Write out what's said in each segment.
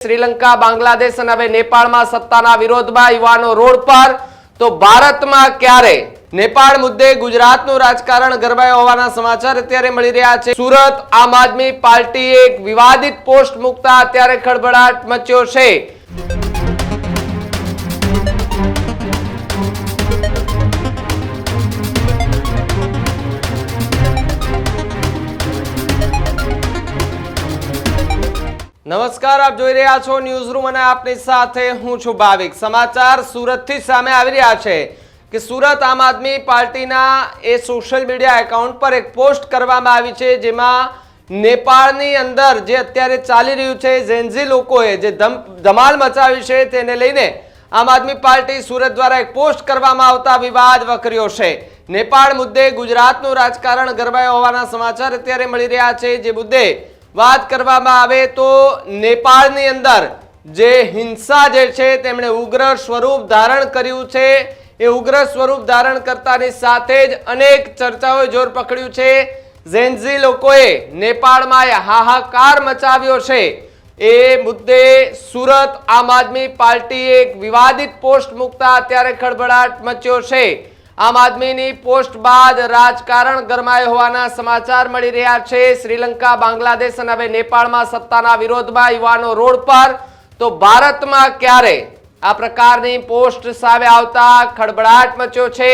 શ્રીલંકા, બાંગ્લાદેશ અને હવે નેપાળમાં સત્તાના વિરોધમાં યુવાનો રોડ પર. તો ભારતમાં ક્યારે? નેપાળ મુદ્દે ગુજરાતનું રાજકારણ ગરમાયો હોવાના સમાચાર અત્યારે મળી રહ્યા છે. સુરત આમ આદમી પાર્ટીએ એક વિવાદિત પોસ્ટ મૂકતા અત્યારે ખળભળાટ મચ્યો છે. નમસ્કાર, આપ જોઈ રહ્યા છો ન્યૂઝ રૂમ અને આપની સાથે હું છું ભાવિક. સમાચાર સુરતથી સામે આવી રહ્યા છે કે સુરત આમ આદમી પાર્ટીના એ સોશિયલ મીડિયા એકાઉન્ટ પર એક પોસ્ટ કરવામાં આવી છે જેમાં નેપાળની અંદર જે અત્યારે ચાલી રહ્યું છે ઝેન્ઝી લોકોએ જે ધમ, ધમાલ મચાવી છે તેને લઈને આમ આદમી પાર્ટી સુરત દ્વારા એક પોસ્ટ કરવામાં આવતા વિવાદ વકર્યો છે. નેપાળ મુદ્દે ગુજરાતનું રાજકારણ ગરબાયું હોવાના સમાચાર અત્યારે મળી રહ્યા છે, જે મુદ્દે વાત કરવામાં આવે તો નેપાળની અંદર જે હિંસા જે છે તેમણે ઉગ્ર સ્વરૂપ ધારણ કર્યું છે. એ ઉગ્ર સ્વરૂપ ધારણ કરતાની સાથે જ અનેક ચર્ચાઓએ જોર પકડ્યું છે. ઝેન્ઝી લોકોએ નેપાળમાં હાહાકાર મચાવ્યો છે. એ મુદ્દે સુરત આમ આદમી પાર્ટીએ એક વિવાદિત પોસ્ટ મૂકતા અત્યારે ખળભળાટ મચ્યો છે. આમ આદમીની પોસ્ટ બાદ રાજકારણ ગરમાય હોવાના સમાચાર મળી રહ્યા છે. શ્રીલંકા, બાંગ્લાદેશ અને હવે નેપાળમાં સત્તાના વિરોધમાં યુવાનો રોડ પર. તો ભારતમાં ક્યારે આ પ્રકારની પોસ્ટ સામે આવતા ખળભળાટ મચ્યો છે?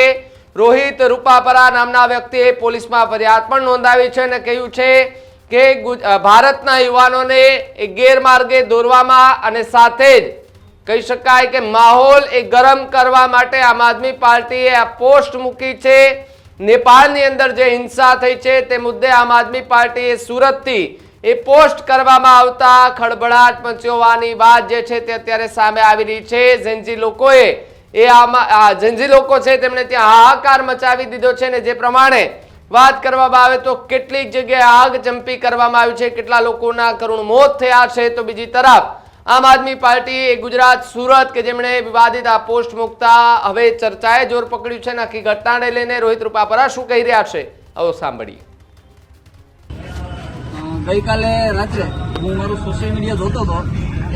રોહિત રૂપાપરા નામના વ્યક્તિએ પોલીસમાં ફરિયાદ પણ નોંધાવી છે અને કહ્યું છે કે ભારતના યુવાનોને ગેરમાર્ગે દોરવામાં અને સાથે જ કહી શકાય કે માહોલ એ ગરમ કરવા માટે આમ આદમી પાર્ટીએ આ પોસ્ટ મૂકી છે. નેપાળની અંદર જે હિંસા થઈ છે તે મુદ્દે આમ આદમી પાર્ટીએ સુરતથી એ પોસ્ટ કરવામાં આવતા ખળભળાટ મચ્યોવાની વાત જે છે તે અત્યારે સામે આવી રહી છે. ઝેન્ઝી લોકોએ એ આમાં, આ ઝેન્ઝી લોકો છે તેમણે ત્યાં હાહાકાર મચાવી દીધો છે ને જે પ્રમાણે વાત કરવામાં આવે તો કેટલીક જગ્યાએ આગ ચંપી કરવામાં આવી છે. કેટલા લોકોના કરુણ મોત થયા છે તો બીજી તરફ આમ આદમી પાર્ટી ગુજરાત, સુરત કે જેમણે વિવાદિત આ પોસ્ટ મુકતા, હવે ચર્ચાએ જોર પકડ્યું છે નાખી ઘટનાને લઈને રોહિત રૂપાપરા શું કહી રહ્યા છે? આવો સાંભળીએ. ગઈકાલે રાત્રે હું મારું સોશિયલ મીડિયા જોતો હતો,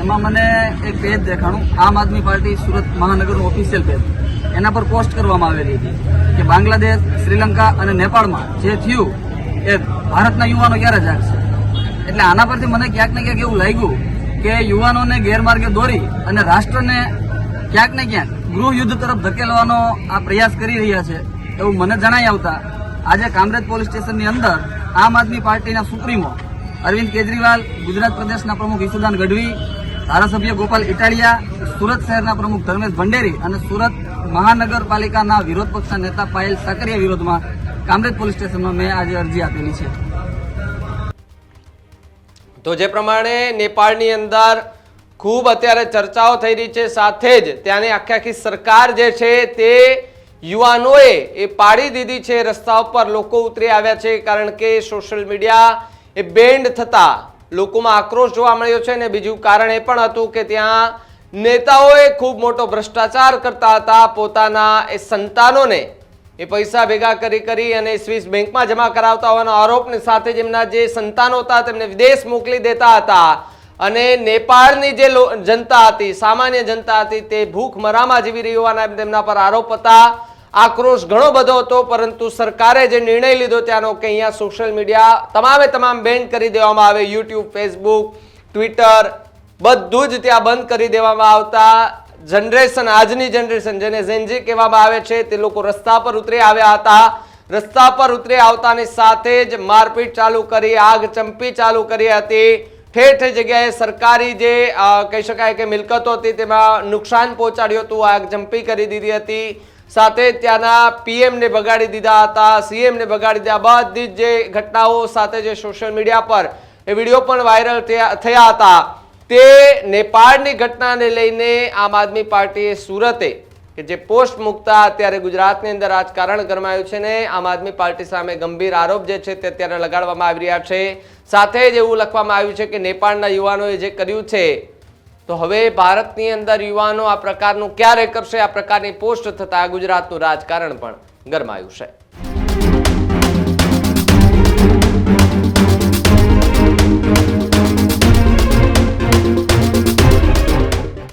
એમાં મને એક પેજ દેખાણું. આમ આદમી પાર્ટી સુરત મહાનગરનું ઓફિશિયલ પેજ એના પર પોસ્ટ કરવામાં આવેલી હતી કે બાંગ્લાદેશ, શ્રીલંકા અને નેપાળમાં જે થયું, એ ભારતના યુવાનો ક્યારે જાગશે? એટલે આના પરથી મને ક્યાંક ને ક્યાંક એવું લાગ્યું કે યુવાનોને ગેરમાર્ગે દોરી અને રાષ્ટ્રને ક્યાંક ને ક્યાંક ગૃહ યુદ્ધ તરફ ધકેલવાનો આ પ્રયાસ કરી રહ્યા છે, એવું મને જણાઈ આવતા આજે કામરેજ પોલીસ સ્ટેશનની અંદર આમ આદમી પાર્ટીના સુપ્રીમો અરવિંદ કેજરીવાલ, ગુજરાત પ્રદેશના પ્રમુખ ઈસુદાન ગઢવી, ધારાસભ્ય ગોપાલ ઇટાલિયા, સુરત શહેરના પ્રમુખ ધર્મેશ ભંડેરી અને સુરત મહાનગરપાલિકાના વિરોધ પક્ષના નેતા પાયલ સાકરિયા વિરોધમાં કામરેજ પોલીસ સ્ટેશનમાં મેં આજે અરજી આપેલી છે. તો જે પ્રમાણે નેપાળની અંદર ખૂબ અત્યારે ચર્ચાઓ થઈ રહી છે, સાથે જ ત્યાંની આખી આખી સરકાર જે છે તે યુવાનોએ એ પાડી દીધી છે રસ્તા ઉપર લોકો ઉતરી આવ્યા છે, કારણ કે સોશિયલ મીડિયા એ બેન્ડ થતાં લોકોમાં આક્રોશ જોવા મળ્યો છે ને બીજું કારણ એ પણ હતું કે ત્યાં નેતાઓએ ખૂબ મોટો ભ્રષ્ટાચાર કરતા હતા, પોતાના એ સંતાનોને એ પૈસા ભેગા કરી કરી અને સ્વિસ બેંકમાં જમા કરાવતા હોવાના આરોપની સાથે જેમના જે સંતાનો હતા, તેમને વિદેશ મોકલી દેતા હતા. અને નેપાળની જે જનતા હતી, સામાન્ય જનતા હતી, તે ભૂખ મરામાં જીવી રહી હોવાના તેમના પર આરોપ હતા. આક્રોશ ઘણો બધો હતો, પરંતુ સરકારે જે નિર્ણય લીધો ત્યાંનો કે અહીંયા સોશિયલ મીડિયા તમામે તમામ બેન કરી દેવામાં આવે, યુટ્યુબ, ફેસબુક, ટ્વિટર, બધું જ ત્યાં બંધ કરી દેવામાં આવતા. જનરેશન આજની જનરેશન જેને ઝેનજી કહેવામાં આવે છે, તે લોકો રસ્તા પર ઉતરી આવ્યા હતા. રસ્તા પર ઉતરી આવતાની સાથે જ મારપીટ ચાલુ કરી, આગ ચંપી ચાલુ કરી હતી. ઠેર જગ્યાએ સરકારી જે કહી શકાય કે મિલકતો હતી, તેમાં નુકસાન પહોંચાડ્યું હતું, આગ ચંપી કરી દીધી હતી. સાથે ત્યાંના પીએમને બગાડી દીધા હતા. સીએમને બગાડી દીધા બધી જ ઘટનાઓ સાથે જે સોશિયલ મીડિયા પર એ વીડિયો પણ વાયરલ થયા હતા. તે નેપાળની ઘટનાને લઈને આમ આદમી પાર્ટીએ સુરતે કે જે પોસ્ટ મૂકતા અત્યારે ગુજરાતની અંદર રાજકારણ ગરમાયું છે ને આમ આદમી પાર્ટી સામે ગંભીર આરોપ જે છે તે અત્યારે લગાડવામાં આવી રહ્યા છે. સાથે જ એવું લખવામાં આવ્યું છે કે નેપાળના યુવાનોએ જે કર્યું છે, તો હવે ભારતની અંદર યુવાનો આ પ્રકારનું ક્યારે કરશે? આ પ્રકારની પોસ્ટ થતા ગુજરાતનું રાજકારણ પણ ગરમાયું છે.